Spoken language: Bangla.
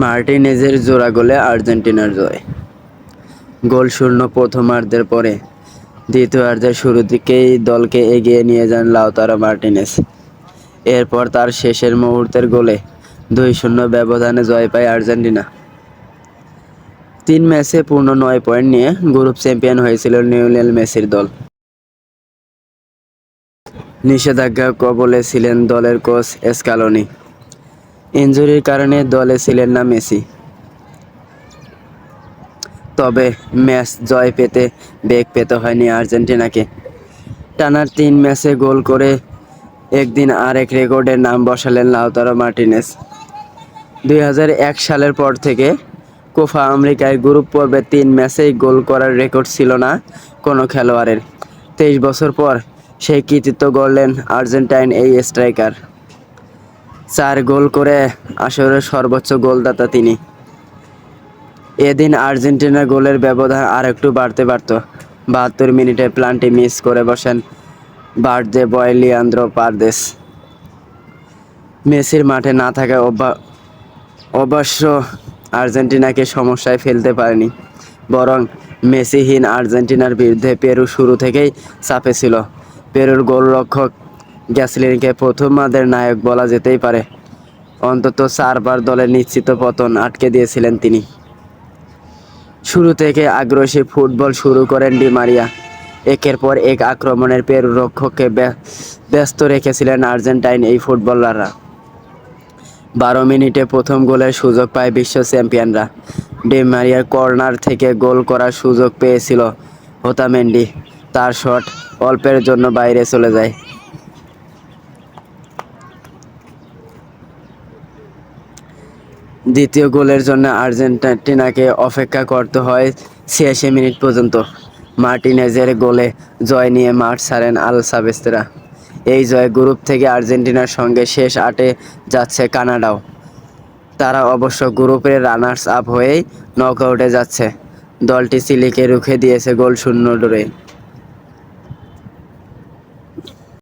মার্টিনেজের জোড়া গোলে আর্জেন্টিনার জয়। গোল শূন্য প্রথমার্ধের পরে দ্বিতীয়ার্ধের শুরুর দিকেই দলকে এগিয়ে নিয়ে যান লাউতারো মার্টিনেস এরপর তার শেষের মুহূর্তের গোলে দুই শূন্য ব্যবধানে জয় পায় আর্জেন্টিনা। তিন ম্যাচে পূর্ণ নয় পয়েন্ট নিয়ে গ্রুপ চ্যাম্পিয়ন হয়েছিল লিওনেল মেসির দল। নিষেধাজ্ঞা কবলে ছিলেন দলের কোচ এসকালোনি। ইনজুরির কারণে দলে ছিলেন না মেসি। তবে ম্যাচ জয় পেতে বেগ পেতে হয়নি আর্জেন্টিনাকে। টানার তিন ম্যাচে গোল করে একদিন আরেক রেকর্ডের নাম বসালেন লাউতারো মার্টিনেস। দুই হাজার এক সালের পর থেকে কোফা আমেরিকায় গ্রুপ পর্বে তিন ম্যাচেই গোল করার রেকর্ড ছিল না কোনো খেলোয়াড়ের। তেইশ বছর পর সেই কৃতিত্ব গড়লেন আর্জেন্টাইন এই স্ট্রাইকার। চার গোল করে আসরের সর্বোচ্চ গোলদাতা তিনি। এদিন আর্জেন্টিনার গোলের ব্যবধান আর একটু বাড়তে। পারত বাহাত্তর মিনিটে প্লান্টি মিস করে বসেন বার্থডে বয় লিয়ান্দ্রো পারদেস। মেসির মাঠে না অভ্যা- অবশ্য আর্জেন্টিনাকে সমস্যায় ফেলতে পারেনি। বরং মেসিহীন আর্জেন্টিনার বিরুদ্ধে পেরু শুরু থেকেই চাপে ছিল। পেরুর গোলরক্ষক গ্যাসলিনকে প্রথম প্রথমাদের নায়ক বলা যেতেই পারে। অন্তত চারবার দলের নিশ্চিত পতন আটকে দিয়েছিলেন তিনি। শুরু থেকে আগ্রাসী ফুটবল শুরু করেন ডি মারিয়া। একের পর এক আক্রমণের পেরু রক্ষককে ব্য- ব্যস্ত রেখেছিলেন আর্জেন্টাইন এই ফুটবলাররা। বারো মিনিটে প্রথম গোলের সুযোগ পায় বিশ্ব চ্যাম্পিয়নরা। ডি মারিয়ার কর্নার থেকে গোল করার সুযোগ পেয়েছিল হোতামেন্ডি। তার শট অল্পের জন্য বাইরে চলে যায়। দ্বিতীয় গোলের জন্য আর্জেন্টিনাকে অপেক্ষা করতে হয় ছিয়াশি মিনিট পর্যন্ত। মার্টিনেজের গোলে জয় নিয়ে মাঠ ছাড়েন আল সাবেস্তেরা এই জয় গ্রুপ থেকে আর্জেন্টিনার সঙ্গে শেষ আটে যাচ্ছে কানাডাও। তারা অবশ্য গ্রুপের রানার্স আপ হয়েই নকআউটে যাচ্ছে। দলটি চিলিকে রুখে দিয়েছে গোল শূন্য ডোরে